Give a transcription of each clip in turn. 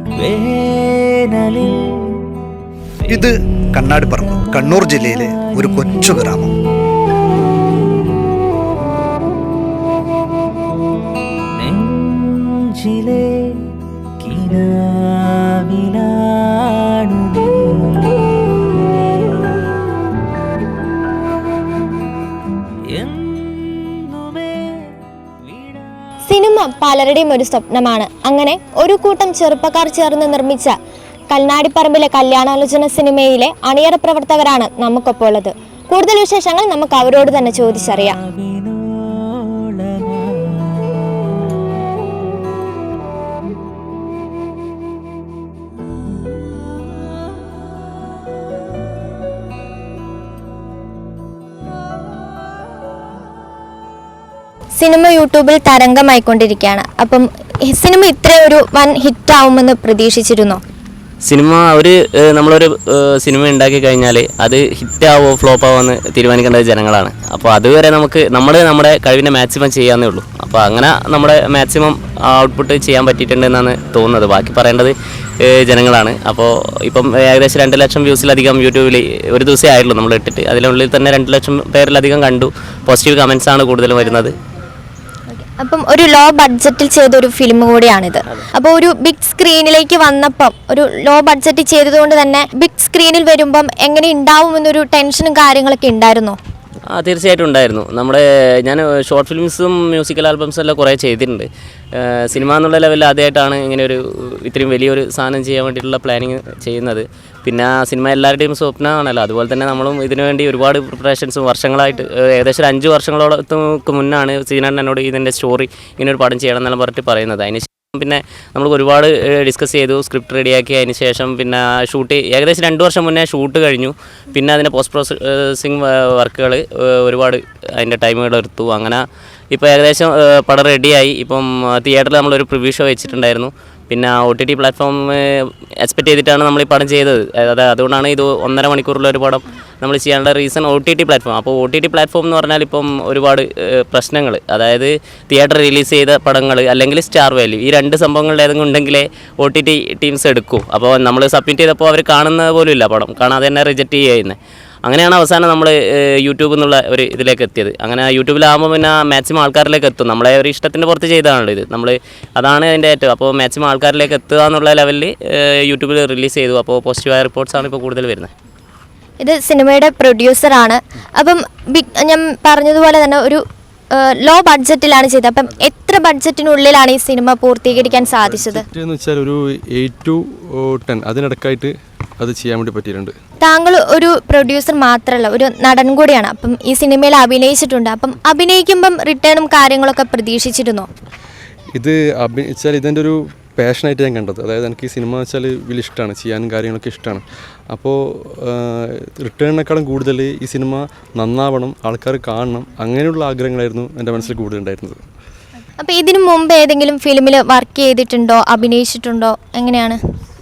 വേനലിൽ ഇത് കണ്ണാടിപ്പറമ്പ് കണ്ണൂർ ജില്ലയിലെ ഒരു കൊച്ചു ഗ്രാമം. സിനിമ പലരുടെയും ഒരു സ്വപ്നമാണ്. അങ്ങനെ ഒരു കൂട്ടം ചെറുപ്പക്കാർ ചേർന്ന് നിർമ്മിച്ച കൽനാടിപ്പറമ്പിലെ കല്യാണാലോചന സിനിമയിലെ അണിയറ പ്രവർത്തകരാണ് നമുക്കൊപ്പം ഉള്ളത് കൂടുതൽ വിശേഷങ്ങൾ നമുക്ക് അവരോട് തന്നെ ചോദിച്ചറിയാം. സിനിമ യൂട്യൂബിൽ തരംഗമായിക്കൊണ്ടിരിക്കുകയാണ്. അപ്പം സിനിമ ഇത്ര ഒരു വൻ ഹിറ്റ് ആവുമെന്ന് പ്രതീക്ഷിച്ചിരുന്നോ? സിനിമ ഒരു നമ്മളൊരു സിനിമ ഉണ്ടാക്കി കഴിഞ്ഞാൽ അത് ഹിറ്റാവോ ഫ്ലോപ്പ് ആവോ എന്ന് തീരുമാനിക്കേണ്ടത് ജനങ്ങളാണ്. അപ്പോൾ അതുവരെ നമുക്ക് നമ്മൾ നമ്മുടെ കഴിവിനെ മാക്സിമം ചെയ്യാന്നേ ഉള്ളൂ. അപ്പോൾ അങ്ങനെ നമ്മുടെ മാക്സിമം ഔട്ട്പുട്ട് ചെയ്യാൻ പറ്റിയിട്ടുണ്ടെന്നാണ് തോന്നുന്നത്. ബാക്കി പറയേണ്ടത് ജനങ്ങളാണ്. അപ്പോൾ ഇപ്പം ഏകദേശം രണ്ട് ലക്ഷം വ്യൂസിലധികം യൂട്യൂബിൽ ഒരു ദിവസമേ ആയുള്ളൂ നമ്മൾ ഇട്ടിട്ട്. അതിനുള്ളിൽ തന്നെ രണ്ട് ലക്ഷം പേരിലധികം കണ്ടു. പോസിറ്റീവ് കമൻസ് ആണ് കൂടുതലും വരുന്നത്. അപ്പം ഒരു ലോ ബഡ്ജറ്റിൽ ചെയ്ത ഒരു ഫിലിം കൂടിയാണിത്. അപ്പോൾ ഒരു ബിഗ് സ്ക്രീനിലേക്ക് വന്നപ്പം ഒരു ലോ ബഡ്ജറ്റ് ചെയ്തതുകൊണ്ട് തന്നെ ബിഗ് സ്ക്രീനിൽ വരുമ്പം എങ്ങനെ ഉണ്ടാവും എന്നൊരു ടെൻഷനും കാര്യങ്ങളൊക്കെ ഉണ്ടായിരുന്നോ? തീർച്ചയായിട്ടും ഉണ്ടായിരുന്നു. നമ്മുടെ ഞാൻ ഷോർട്ട് ഫിലിംസും മ്യൂസിക്കൽ ആൽബംസും എല്ലാം കുറേ ചെയ്തിട്ടുണ്ട്. സിനിമ എന്നുള്ള ലെവലിൽ ആദ്യമായിട്ടാണ് ഇങ്ങനെ ഒരു ഇത്രയും വലിയൊരു സാധനം ചെയ്യാൻ വേണ്ടിയിട്ടുള്ള പ്ലാനിങ് ചെയ്യുന്നത്. പിന്നെ ആ സിനിമ എല്ലാവരുടെയും സ്വപ്നമാണല്ലോ. അതുപോലെ തന്നെ നമ്മളും ഇതിനു വേണ്ടി ഒരുപാട് പ്രിപ്പറേഷൻസും വർഷങ്ങളായിട്ട് ഏകദേശം ഒരു അഞ്ച് വർഷങ്ങളോടൊക്കെ മുന്നാണ് സീനാൻ എന്നോട് ഇതിന്റെ സ്റ്റോറി ഇങ്ങനെ ഒരു പടം ചെയ്യണം എന്നെല്ലാം പറഞ്ഞിട്ട് പറയുന്നത്. അതിന് പിന്നെ നമ്മൾ ഒരുപാട് ഡിസ്കസ് ചെയ്തു സ്ക്രിപ്റ്റ് റെഡിയാക്കി അതിന് ശേഷം പിന്നെ ഷൂട്ട് ഏകദേശം രണ്ട് വർഷം മുന്നേ ഷൂട്ട് കഴിഞ്ഞു. പിന്നെ അതിന്റെ പോസ്റ്റ് പ്രോസസ്സിങ് വർക്കുകൾ ഒരുപാട് അതിന്റെ ടൈമുകൾ എടുത്തു. അങ്ങനെ ഇപ്പോൾ ഏകദേശം പടം റെഡിയായി ഇപ്പം തിയേറ്ററിൽ നമ്മളൊരു പ്രിവ്യൂ ഷോ വെച്ചിട്ടുണ്ടായിരുന്നു. പിന്നെ O T T platform expect ചെയ്തിട്ടാണ് നമ്മൾ ഈ പടം ചെയ്തത്. അതായത് അതുകൊണ്ടാണ് ഇത് ഒന്നര മണിക്കൂറുള്ള ഒരു പടം നമ്മൾ ചെയ്യാനുള്ള reason O T T platform അപ്പോൾ ഒ ടി ടി പ്ലാറ്റ്ഫോം എന്ന് പറഞ്ഞാൽ ഇപ്പം ഒരുപാട് പ്രശ്നങ്ങൾ. അതായത് തിയേറ്റർ റിലീസ് ചെയ്ത പടങ്ങൾ അല്ലെങ്കിൽ സ്റ്റാർ വാല്യൂ ഈ രണ്ട് സംഭവങ്ങളിൽ ഏതെങ്കിലും ഉണ്ടെങ്കിലേ ഒ ടി ടി ടീംസ് എടുക്കൂ. അപ്പോൾ നമ്മൾ സബ്മിറ്റ് ചെയ്തപ്പോൾ അവർ കാണുന്നത് പോലും ഇല്ല പടം. കാണാതെ തന്നെ റിജക്റ്റ് ചെയ്യുന്നത് അങ്ങനെയാണ് അവസാനം നമ്മൾ യൂട്യൂബ് എന്നുള്ള ഒരു ഇതിലേക്ക് എത്തിയത്. അങ്ങനെ യൂട്യൂബിലാകുമ്പോൾ പിന്നെ മാക്സിമം ആൾക്കാരിലേക്ക് എത്തും. നമ്മളെ ഒരു ഇഷ്ടത്തിന്റെ പുറത്ത് ചെയ്തതാണല്ലോ ഇത്. നമ്മൾ അതാണ് അതിന്റെ ഏറ്റവും. അപ്പോൾ മാക്സിമം ആൾക്കാരിലേക്ക് എത്തുക എന്നുള്ള ലെവലിൽ യൂട്യൂബിൽ റിലീസ് ചെയ്തു. അപ്പോൾ പോസിറ്റീവായ റിപ്പോർട്ട്സാണ് ഇപ്പോൾ കൂടുതൽ വരുന്നത്. ഇത് സിനിമയുടെ പ്രൊഡ്യൂസറാണ് അപ്പം ബിഗ് ഞാൻ പറഞ്ഞതുപോലെ തന്നെ ഒരു ലോ ബഡ്ജറ്റിലാണ് ചെയ്തത്. അപ്പം എത്ര ബഡ്ജറ്റിനുള്ളിലാണ് ഈ സിനിമ പൂർത്തീകരിക്കാൻ സാധിച്ചത്? എന്ന് വെച്ചാൽ ഒരു എയ്റ്റ് ടു ടെൻ അതിനിടക്കായിട്ട് അത് ചെയ്യാൻ വേണ്ടി പറ്റിയിട്ടുണ്ട്. താങ്കൾ ഒരു പ്രൊഡ്യൂസർ മാത്രമല്ല ഒരു നടൻ കൂടിയാണ്. അപ്പം ഈ സിനിമയിൽ അഭിനയിച്ചിട്ടുണ്ട്. അപ്പം അഭിനയിക്കുമ്പം റിട്ടേണും കാര്യങ്ങളൊക്കെ പ്രതീക്ഷിച്ചിരുന്നു? ഇത് അഭിനയിച്ചാൽ ഇതിന്റെ ഒരു പാഷനായിട്ട് ഞാൻ കണ്ടത്. അതായത് എനിക്ക് ഈ സിനിമ വെച്ചാൽ വലിയ ഇഷ്ടമാണ് ചെയ്യാനും കാര്യങ്ങളൊക്കെ ഇഷ്ടമാണ് അപ്പോൾ റിട്ടേണിനേക്കാളും കൂടുതൽ ഈ സിനിമ നന്നാവണം ആൾക്കാർ കാണണം അങ്ങനെയുള്ള ആഗ്രഹങ്ങളായിരുന്നു എന്റെ മനസ്സിൽ കൂടുതലുണ്ടായിരുന്നത് അപ്പോൾ ഇതിനു മുമ്പ് ഏതെങ്കിലും ഫിലിമിൽ വർക്ക് ചെയ്തിട്ടുണ്ടോ? അഭിനയിച്ചിട്ടുണ്ടോ? എങ്ങനെയാണ്?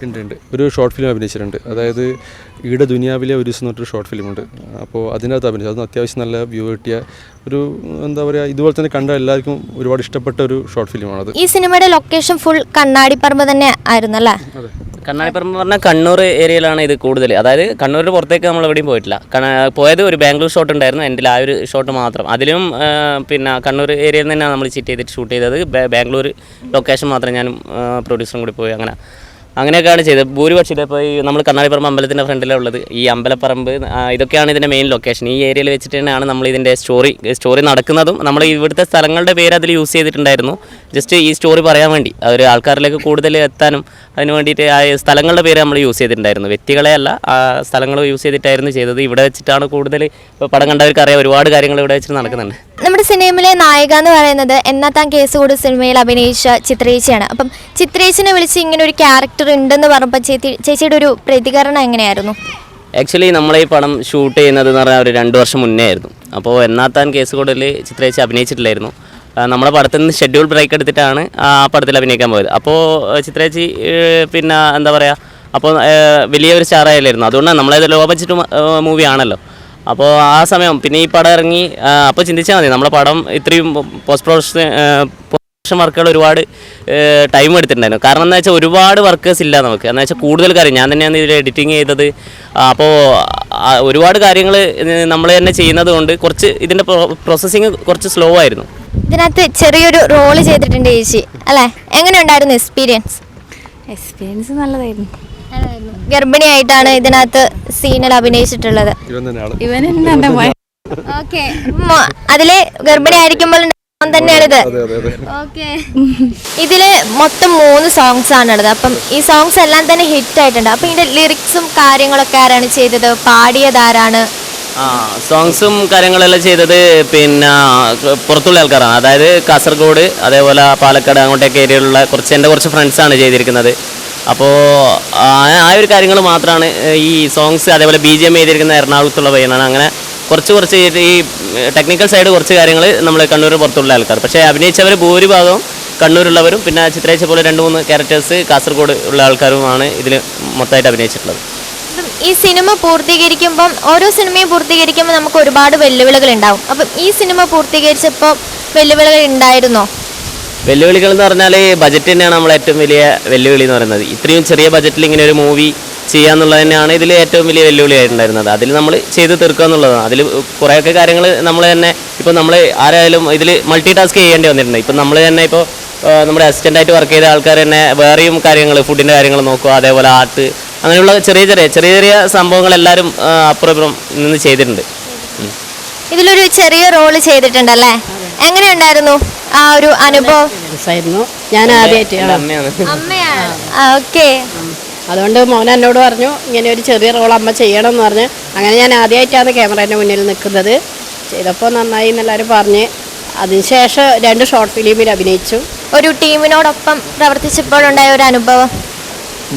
ഉണ്ട് ഉണ്ട്. ഒരു ഷോർട്ട് ഫിലിം അഭിനയിച്ചിട്ടുണ്ട്. അതായത് ഈട ദുനിയാവിലെ ഒരു ദിവസം എന്നൊരു ഷോർട്ട് ഫിലിമുണ്ട് അപ്പോൾ അതിനകത്ത് അഭിനയിച്ചു. അത് അത്യാവശ്യം നല്ല വ്യൂ കിട്ടിയ ഒരു എന്താ പറയുക ഇതുപോലെ തന്നെ കണ്ട എല്ലാവർക്കും ഒരുപാട് ഇഷ്ടപ്പെട്ട ഒരു ഷോർട്ട് ഫിലിമാണത് ഈ സിനിമയുടെ ലൊക്കേഷൻ ഫുൾ കണ്ണാടിപ്പറമ്പ് തന്നെ ആയിരുന്നല്ലേ? കണ്ണാടിപ്പറമ്പ് പറഞ്ഞാൽ കണ്ണൂർ ഏരിയയിലാണ് ഇത് കൂടുതൽ. അതായത് കണ്ണൂരിന് പുറത്തേക്ക് നമ്മൾ എവിടെയും പോയിട്ടില്ല. പോയത് ഒരു ബാംഗ്ലൂർ ഷോട്ട് ഉണ്ടായിരുന്നു. എന്റെ ആ ഒരു ഷോട്ട് മാത്രം. അതിലും പിന്നെ കണ്ണൂർ ഏരിയയിൽ തന്നെയാണ് നമ്മൾ ചിറ്റ് ചെയ്തിട്ട് ഷൂട്ട് ചെയ്തത്. ബാംഗ്ലൂർ ലൊക്കേഷൻ മാത്രം ഞാനും പ്രൊഡ്യൂസറും കൂടി പോയി അങ്ങനെ അങ്ങനെയൊക്കെയാണ് ചെയ്തത്. ഭൂരിപക്ഷം ഇപ്പോൾ ഈ നമ്മൾ കണ്ണാടിപ്പറമ്പ് അമ്പലത്തിന്റെ ഫ്രണ്ടിലുള്ളത് ഈ അമ്പലപ്പറമ്പ് ഇതൊക്കെയാണ് ഇതിന്റെ മെയിൻ ലൊക്കേഷൻ ഈ ഏരിയയിൽ വെച്ചിട്ട് തന്നെയാണ് നമ്മൾ ഇതിന്റെ സ്റ്റോറി സ്റ്റോറി നടക്കുന്നതും. നമ്മൾ ഇവിടുത്തെ സ്ഥലങ്ങളുടെ പേര് അതിൽ യൂസ് ചെയ്തിട്ടുണ്ടായിരുന്നു. ജസ്റ്റ് ഈ സ്റ്റോറി പറയാൻ വേണ്ടി. ഒരു ആൾക്കാരിലേക്ക് കൂടുതൽ എത്താനും അതിന് വേണ്ടിയിട്ട് ആ സ്ഥലങ്ങളുടെ പേര് നമ്മൾ യൂസ് ചെയ്തിട്ടുണ്ടായിരുന്നു. വ്യക്തികളെ അല്ല ആ സ്ഥലങ്ങൾ യൂസ് ചെയ്തിട്ടായിരുന്നു ചെയ്തത്. ഇവിടെ വെച്ചിട്ടാണ് കൂടുതൽ ഇപ്പോൾ പടം കണ്ടവർക്ക് അറിയാം ഒരുപാട് കാര്യങ്ങൾ ഇവിടെ വെച്ചിട്ട് നടക്കുന്നുണ്ട്. നമ്മുടെ സിനിമയിലെ നായിക എന്ന് പറയുന്നത് എന്നാ കേസ് കൂടി സിനിമയിൽ അഭിനയിച്ച ചിത്രേച്ചിയാണ്. അപ്പം ചിത്രേച്ചിനെ വിളിച്ച് ഇങ്ങനെ ഒരു ക്യാരക്ടർ ഉണ്ടെന്ന് പറഞ്ഞപ്പോൾ ചേച്ചി ചേച്ചിയുടെ ഒരു പ്രതികരണം എങ്ങനെയായിരുന്നു? ആക്ച്വലി നമ്മൾ ഈ പടം ഷൂട്ട് ചെയ്യുന്നത് എന്ന് പറഞ്ഞാൽ ഒരു രണ്ട് വർഷം മുന്നേ ആയിരുന്നു. അപ്പോൾ എന്നാത്താൻ കേസ് കൂടുതൽ ചിത്രേച്ചി അഭിനയിച്ചിട്ടില്ലായിരുന്നു. നമ്മുടെ നമ്മളെ പടത്തിൽ നിന്ന് ഷെഡ്യൂൾ ബ്രേക്ക് എടുത്തിട്ടാണ് ആ പടത്തിൽ അഭിനയിക്കാൻ പോയത്. അപ്പോൾ ചിത്രേച്ചി പിന്നെ എന്താ പറയുക അപ്പോൾ വലിയൊരു സ്റ്റാറായാലായിരുന്നു അതുകൊണ്ടാണ് നമ്മളേത് ലോ ബഡ്ജറ്റ് മൂവി ആണല്ലോ. അപ്പോൾ ആ സമയം പിന്നെ ഈ പടം ഇറങ്ങി അപ്പോൾ ചിന്തിച്ചാൽ മതി. നമ്മളെ പടം ഇത്രയും പോസ്റ്റ് പ്രൊഡക്ഷൻ പ്രൊഡക്ഷൻ വർക്കുകൾ ഒരുപാട് ടൈം എടുത്തിട്ടുണ്ടായിരുന്നു. കാരണം എന്താ വെച്ചാൽ ഒരുപാട് വർക്കേഴ്സ് ഇല്ല നമുക്ക്. എന്ന് വെച്ചാൽ കൂടുതൽ കാര്യം ഞാൻ തന്നെയാണ് ഇതിൽ എഡിറ്റിംഗ് ചെയ്തത്. അപ്പോൾ ഒരുപാട് കാര്യങ്ങൾ നമ്മൾ തന്നെ ചെയ്യുന്നത് കൊണ്ട് കുറച്ച് ഇതിന്റെ പ്രോസസ്സിങ് കുറച്ച് സ്ലോ ആയിരുന്നു. ഇതിനകത്ത് ചെറിയൊരു റോൾ ചെയ്തിട്ടുണ്ട് ചേച്ചി. അല്ലേ? എങ്ങനെ ഉണ്ടായിരുന്നു എക്സ്പീരിയൻസ് എക്സ്പീരിയൻസ് നല്ലതായിരുന്നു. ഗർഭിണിയായിട്ടാണ് ഇതിനകത്ത് സീനിൽ അഭിനയിച്ചിട്ടുള്ളത്. ഓക്കെ. അതിൽ ഗർഭിണി ആയിരിക്കുമ്പോൾ ഉണ്ടാവുന്ന തന്നെയാണിത്. അതെ അതെ അതെ. ഓക്കെ. ഇതിൽ മൊത്തം മൂന്ന് സോങ്സ് ആണുള്ളത്. അപ്പം ഈ സോങ്സ് എല്ലാം തന്നെ ഹിറ്റ് ആയിട്ടുണ്ട്. അപ്പൊ ഇതിന്റെ ലിറിക്സും കാര്യങ്ങളൊക്കെ ആരാണ് ചെയ്തത്? പാടിയത് ആരാണ്? ആ സോങ്സും കാര്യങ്ങളെല്ലാം ചെയ്തത് പിന്നെ പുറത്തുള്ള ആൾക്കാരാണ്. അതായത് കാസർഗോഡ് അതേപോലെ പാലക്കാട് അങ്ങോട്ടൊക്കെ ഏരിയയിലുള്ള കുറച്ച് എന്റെ കുറച്ച് ഫ്രണ്ട്സാണ് ചെയ്തിരിക്കുന്നത്. അപ്പോൾ ആ ഒരു കാര്യങ്ങൾ മാത്രമാണ് ഈ സോങ്സ് അതേപോലെ ബി ജി എം എഴുതിയിരിക്കുന്ന എറണാകുളത്തുള്ള പയ്യനാണ് അങ്ങനെ കുറച്ച് കുറച്ച് ഈ ടെക്നിക്കൽ സൈഡ് കുറച്ച് കാര്യങ്ങൾ നമ്മൾ കണ്ണൂർ പുറത്തുള്ള ആൾക്കാർ. പക്ഷേ അഭിനയിച്ചവർ ഭൂരിഭാഗവും കണ്ണൂരുള്ളവരും പിന്നെ ചിത്രേച്ച പോലെ രണ്ട് മൂന്ന് ക്യാരക്ടേഴ്സ് കാസർഗോഡ് ഉള്ള ആൾക്കാരുമാണ് ഇതിൽ മൊത്തമായിട്ട് അഭിനയിച്ചിട്ടുള്ളത്. ഈ സിനിമ പൂർത്തീകരിക്കുമ്പം ഓരോ സിനിമയും പൂർത്തീകരിക്കുമ്പോൾ നമുക്ക് ഒരുപാട് വെല്ലുവിളികൾ ഉണ്ടാവും. അപ്പം ഈ സിനിമ പൂർത്തീകരിച്ചപ്പോൾ വെല്ലുവിളികൾ ഉണ്ടായിരുന്നോ? വെല്ലുവിളികൾ എന്ന് പറഞ്ഞാൽ ബജറ്റ് തന്നെയാണ് നമ്മളെ ഏറ്റവും വലിയ വെല്ലുവിളി എന്ന് പറയുന്നത്. ഇത്രയും ചെറിയ ബജറ്റിൽ ഇങ്ങനെ ഒരു മൂവി ചെയ്യാന്നുള്ളത് തന്നെയാണ് ഇതിൽ ഏറ്റവും വലിയ വെല്ലുവിളി ആയിട്ടുണ്ടായിരുന്നത്. അതിൽ നമ്മൾ ചെയ്ത് തീർക്കുക എന്നുള്ളതാണ്. അതിൽ കുറേയൊക്കെ കാര്യങ്ങൾ നമ്മൾ തന്നെ ഇപ്പോൾ നമ്മൾ ആരായാലും ഇതിൽ മൾട്ടി ടാസ്ക് ചെയ്യേണ്ടി വന്നിട്ടുണ്ട്. ഇപ്പം നമ്മൾ തന്നെ ഇപ്പോൾ നമ്മുടെ അസിസ്റ്റന്റായിട്ട് വർക്ക് ചെയ്ത ആൾക്കാർ തന്നെ വേറെയും കാര്യങ്ങൾ ഫുഡിന്റെ കാര്യങ്ങൾ നോക്കുക അതേപോലെ ആർട്ട് അങ്ങനെയുള്ള ചെറിയ ചെറിയ ചെറിയ ചെറിയ സംഭവങ്ങൾ എല്ലാവരും അപ്പുറം ഇപ്പുറം നിന്ന് ചെയ്തിട്ടുണ്ട്. ഇതിലൊരു ചെറിയ റോൾ ചെയ്തിട്ടുണ്ടല്ലേ? എങ്ങനെ ഉണ്ടായിരുന്നു? ആ ഒരു അനുഭവം. രസമായിരുന്നു ഞാൻ ആദ്യമായിട്ട് അമ്മയാണ്. ഓക്കെ. അതുകൊണ്ട് മോൻ എന്നോട് പറഞ്ഞു ഇങ്ങനെ ഒരു ചെറിയ റോൾ അമ്മ ചെയ്യണം എന്ന് പറഞ്ഞ്. അങ്ങനെ ഞാൻ ആദ്യമായിട്ടാണ് ക്യാമറേന്റെ മുന്നിൽ നിൽക്കുന്നത്. ചെയ്തപ്പോൾ നന്നായി എന്നെല്ലാവരും പറഞ്ഞ്. അതിനുശേഷം രണ്ട് ഷോർട്ട് ഫിലിമിൽ അഭിനയിച്ചു. ഒരു ടീമിനോടൊപ്പം പ്രവർത്തിച്ചപ്പോഴുണ്ടായ ഒരു അനുഭവം?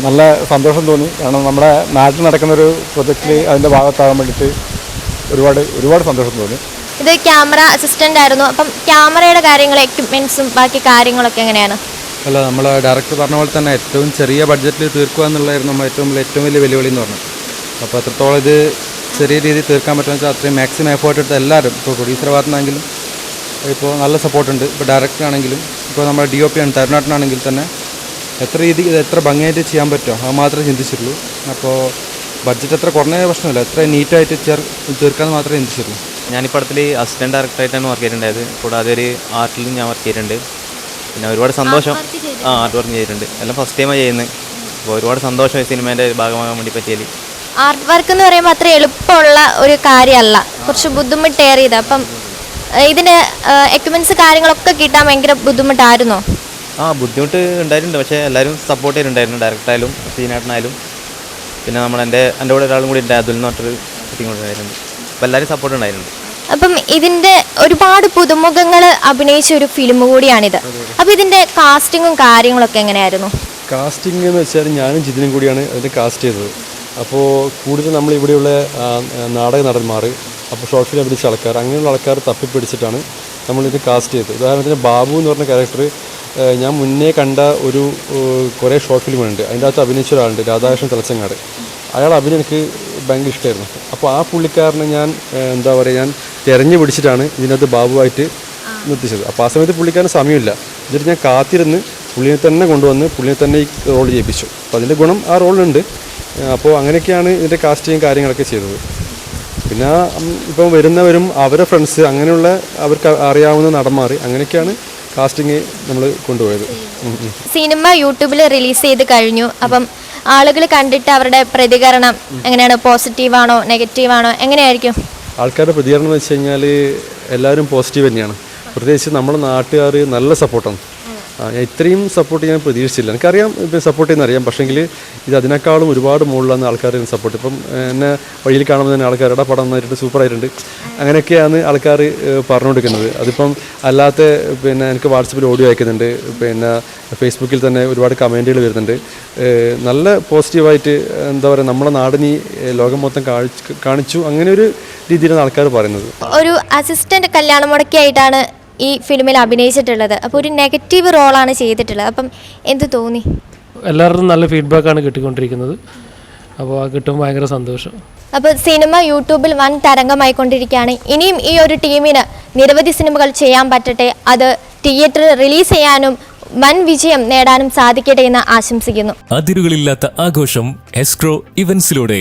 നല്ല സന്തോഷം തോന്നി. കാരണം നമ്മുടെ നാട്ടിൽ നടക്കുന്ന ഒരു പ്രൊജക്റ്റിൽ അതിന്റെ ഭാഗത്താകാൻ വേണ്ടിയിട്ട് ഒരുപാട് ഒരുപാട് സന്തോഷം തോന്നി. ഇത് ക്യാമറ അസിസ്റ്റന്റ് ആയിരുന്നു. അപ്പം ക്യാമറയുടെ കാര്യങ്ങൾ എക്യുപ്മെന്റ്സും ബാക്കി കാര്യങ്ങളൊക്കെ എങ്ങനെയാണ്? അല്ല നമ്മൾ ഡയറക്ടർ പറഞ്ഞ പോലെ തന്നെ ഏറ്റവും ചെറിയ ബഡ്ജറ്റിൽ തീർക്കുക എന്നുള്ളതായിരുന്നു നമ്മൾ ഏറ്റവും ഏറ്റവും വലിയ വെല്ലുവിളി എന്ന് പറഞ്ഞു അപ്പോൾ അത്രത്തോളം ഇത് ചെറിയ രീതിയിൽ തീർക്കാൻ പറ്റുമെന്ന് വെച്ചാൽ അത്രയും മാക്സിമം എഫേർട്ട് എടുത്ത് എല്ലാവരും ഇപ്പോൾ പ്രൊഡ്യൂസർ ഭാഗത്തുനിന്നാണെങ്കിലും ഇപ്പോൾ നല്ല സപ്പോർട്ടുണ്ട് ഇപ്പോൾ ഡയറക്ടർ ആണെങ്കിലും ഇപ്പോൾ നമ്മുടെ ഡി ഒ പി ആണ് തരുണാട്ടനാണെങ്കിൽ തന്നെ എത്ര രീതി ഇത് എത്ര ഭംഗിയായിട്ട് ചെയ്യാൻ പറ്റുമോ അത് മാത്രമേ ചിന്തിച്ചിട്ടുള്ളൂ. അപ്പോൾ ബഡ്ജറ്റ് എത്ര കുറഞ്ഞ പ്രശ്നമില്ല എത്ര നീറ്റായിട്ട് ചേർ തീർക്കാൻ മാത്രമേ ചിന്തിച്ചിട്ടുള്ളൂ. ഞാൻ ഈ പടത്തിൽ അസിസ്റ്റന്റ് ഡയറക്ടറായിട്ടാണ് വർക്ക് ചെയ്തിട്ടുണ്ടായത്. കൂടാതെ ഒരു ആർട്ടിലും ഞാൻ വർക്ക് ചെയ്തിട്ടുണ്ട്. പിന്നെ ഒരുപാട് സന്തോഷം. ആ ആർട്ട് വർക്ക് ചെയ്തിട്ടുണ്ട്. എല്ലാം ഫസ്റ്റ് ടൈമാണ് ചെയ്യുന്നത്. അപ്പോൾ ഒരുപാട് സന്തോഷം ഈ സിനിമേന്റെ ഭാഗമാകാൻ വേണ്ടി പറ്റിയതിൽ. ആർട്ട് വർക്ക് എന്ന് പറയുമ്പോൾ അത്ര എളുപ്പമുള്ള ഒരു കാര്യമല്ല. കുറച്ച് ബുദ്ധിമുട്ടേറിയത് അപ്പം ഇതിന് എക്യുപ്മെന്റ്സ് കാര്യങ്ങളൊക്കെ കിട്ടാൻ ഭയങ്കര ബുദ്ധിമുട്ടായിരുന്നോ? ആ ബുദ്ധിമുട്ട് ഉണ്ടായിട്ടുണ്ട്. പക്ഷേ എല്ലാവരും സപ്പോർട്ട് ചെയ്തിട്ടുണ്ടായിരുന്നു. ഡയറക്ടറായാലും സീനായിട്ടായാലും പിന്നെ നമ്മൾ എന്റെ എന്റെ കൂടെ ഒരാളും കൂടി ഉണ്ട്. അതുൽ എന്ന് പറഞ്ഞൊരു കുട്ടിയും കൂടെ ഉണ്ടായിരുന്നു. അപ്പോൾ എല്ലാവരും സപ്പോർട്ട് ഉണ്ടായിട്ടുണ്ട്. അപ്പം ഇതിന്റെ ഒരുപാട് പുതുമുഖങ്ങൾ അഭിനയിച്ച ഒരു ഫിലിം കൂടിയാണിത്. അപ്പോൾ ഇതിന്റെ കാസ്റ്റിങ്ങും കാര്യങ്ങളൊക്കെ എങ്ങനെയായിരുന്നു? കാസ്റ്റിംഗ് എന്ന് വെച്ചാൽ ഞാനും ജിതിനും കൂടിയാണ് അതിന്റെ കാസ്റ്റ് ചെയ്തത്. അപ്പോൾ കൂടുതൽ നമ്മൾ ഇവിടെയുള്ള നാടക നടന്മാർ അപ്പോൾ ഷോർട്ട് ഫിലിം അഭിനയിച്ച ആൾക്കാർ അങ്ങനെയുള്ള ആൾക്കാർ തപ്പിപ്പിടിച്ചിട്ടാണ് ഇത് കാസ്റ്റ് ചെയ്തത്. ഉദാഹരണത്തിന് ബാബു എന്ന് പറഞ്ഞ ക്യാരക്ടർ ഞാൻ മുന്നേ കണ്ട ഒരു കുറേ ഷോർട്ട് ഫിലിമുണ്ട് അതിന്റെ അകത്ത് അഭിനയിച്ച ഒരാളുണ്ട് രാധാകൃഷ്ണൻ തലച്ചങ്ങാട്. അയാൾ അഭിനയം എനിക്ക് ഭയങ്കര ഇഷ്ടമായിരുന്നു അപ്പോൾ ആ പുള്ളിക്കാരനെ ഞാൻ എന്താ പറയുക ഞാൻ തിരഞ്ഞു പിടിച്ചിട്ടാണ് ഇതിനകത്ത് ബാബുവായിട്ട് നിർത്തിച്ചത്. അപ്പോൾ ആ സമയത്ത് പുള്ളിക്കാരന് സമയമില്ല. എന്നിട്ട് ഞാൻ കാത്തിരുന്ന് പുള്ളിയെ തന്നെ കൊണ്ടുവന്ന് പുള്ളിയെ തന്നെ ഈ റോൾ ചെയ്യിപ്പിച്ചു അപ്പോൾ അതിന്റെ ഗുണം ആ റോളുണ്ട് അപ്പോൾ അങ്ങനെയൊക്കെയാണ് ഇതിന്റെ കാസ്റ്റിങ് കാര്യങ്ങളൊക്കെ ചെയ്തത്. പിന്നെ ഇപ്പം വരുന്നവരും അവരെ ഫ്രണ്ട്സ് അങ്ങനെയുള്ള അവർക്ക് അറിയാവുന്ന നടന്മാർ അങ്ങനെയൊക്കെയാണ് കാസ്റ്റിംഗ് നമ്മൾ കൊണ്ടുപോയത്. സിനിമ യൂട്യൂബിൽ റിലീസ് ചെയ്ത് കഴിഞ്ഞു. അപ്പം ആളുകൾ കണ്ടിട്ട് അവരുടെ പ്രതികരണം എങ്ങനെയാണ്? പോസിറ്റീവാണോ? നെഗറ്റീവാണോ? എങ്ങനെയായിരിക്കും? ആൾക്കാരുടെ പ്രതികരണം എന്ന് വെച്ച് കഴിഞ്ഞാൽ എല്ലാവരും പോസിറ്റീവ് തന്നെയാണ്. പ്രത്യേകിച്ച് നമ്മുടെ നാട്ടുകാർ നല്ല സപ്പോർട്ടാണ്. ഞാൻ ഇത്രയും സപ്പോർട്ട് ഞാൻ പ്രതീക്ഷിച്ചില്ല. എനിക്കറിയാം ഇപ്പം സപ്പോർട്ട് ചെയ്യുന്ന അറിയാം. പക്ഷേങ്കിൽ ഇത് അതിനേക്കാളും ഒരുപാട് മുകളിലാണ് ആൾക്കാർ സപ്പോർട്ട് ഇപ്പം എന്നെ വഴിയിൽ കാണുമ്പോൾ തന്നെ ആൾക്കാരുടെ പടം നന്നായിട്ടുണ്ട് സൂപ്പറായിട്ടുണ്ട് അങ്ങനെയൊക്കെയാണ് ആൾക്കാർ പറഞ്ഞുകൊടുക്കുന്നത് അതിപ്പം അല്ലാത്ത പിന്നെ എനിക്ക് വാട്സപ്പിൽ ഓഡിയോ അയക്കുന്നുണ്ട്. പിന്നെ ഫേസ്ബുക്കിൽ തന്നെ ഒരുപാട് കമന്റുകൾ വരുന്നുണ്ട്. നല്ല പോസിറ്റീവായിട്ട് എന്താ പറയുക നമ്മുടെ നാടിനി ലോകം മൊത്തം കാണിച്ചു. അങ്ങനെ ഒരു രീതിയിലാണ് ആൾക്കാർ പറയുന്നത്. ഒരു അസിസ്റ്റന്റ് കല്യാണം മുടക്കിയായിട്ടാണ് ഈ ഫിലിമിൽ അഭിനയിച്ചിട്ടുള്ളത്. അപ്പോൾ ഒരു നെഗറ്റീവ് റോളാണ് ചെയ്തിട്ടുള്ളത്. അപ്പം എന്ത് തോന്നി? എല്ലാവർക്കും നല്ല ഫീഡ്ബാക്കാണ് കിട്ടിക്കൊണ്ടിരിക്കുന്നത്. അപ്പോൾ ആ കിട്ടുമ്പോൾ ഭയങ്കര സന്തോഷം. അപ്പോൾ സിനിമ യൂട്യൂബിൽ വൻ തരംഗമായിക്കൊണ്ടിരിക്കുകയാണ്. ഇനിയും ഈ ഒരു ടീമിന് നിരവധി സിനിമകൾ ചെയ്യാൻ പറ്റട്ടെ. അത് തിയേറ്ററിൽ റിലീസ് ചെയ്യാനും വൻ വിജയം നേടാനും സാധിക്കട്ടെ എന്ന് ആശംസിക്കുന്നു. അതിരുകളില്ലാത്ത ആഘോഷം എസ്ക്രോ ഇവന്റ്സിലൂടെ.